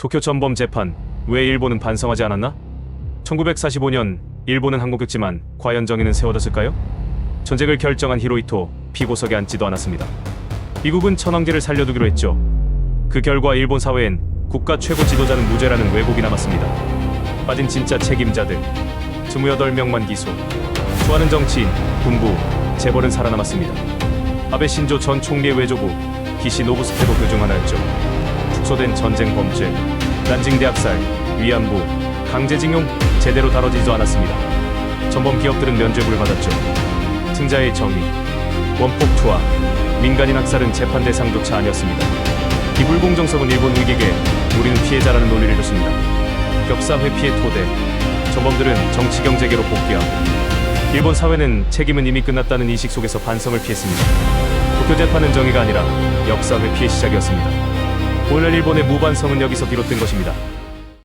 도쿄 전범 재판 왜 일본은 반성하지 않았나? 1945년 일본은 항복했지만 과연 정의는 세워졌을까요? 전쟁을 결정한 히로이토 피고석에 앉지도 않았습니다. 미국은 천황제를 살려두기로 했죠. 그 결과 일본 사회엔 국가 최고 지도자는 무죄라는 왜곡이 남았습니다. 빠진 진짜 책임자들 28명만 기소. 수많은 정치인, 군부, 재벌은 살아남았습니다. 아베 신조 전 총리의 외조부 기시 노부스테도 그중 하나였죠. 축소된 전쟁 범죄, 난징 대 학살, 위안부, 강제징용 제대로 다뤄지지도 않았습니다. 전범 기업들은 면죄부를 받았죠. 승자의 정의, 원폭 투하, 민간인 학살은 재판 대상조차 아니었습니다. 이 불공정성은 일본 의객에 우리는 피해자라는 논리를 줬습니다. 격사 회피의 토대, 전범들은 정치 경제계로 복귀하고 일본 사회는 책임은 이미 끝났다는 인식 속에서 반성을 피했습니다. 도쿄 재판은 정의가 아니라 역사 회피의 시작이었습니다. 오늘 일본의 무반성은 여기서 비롯된 것입니다.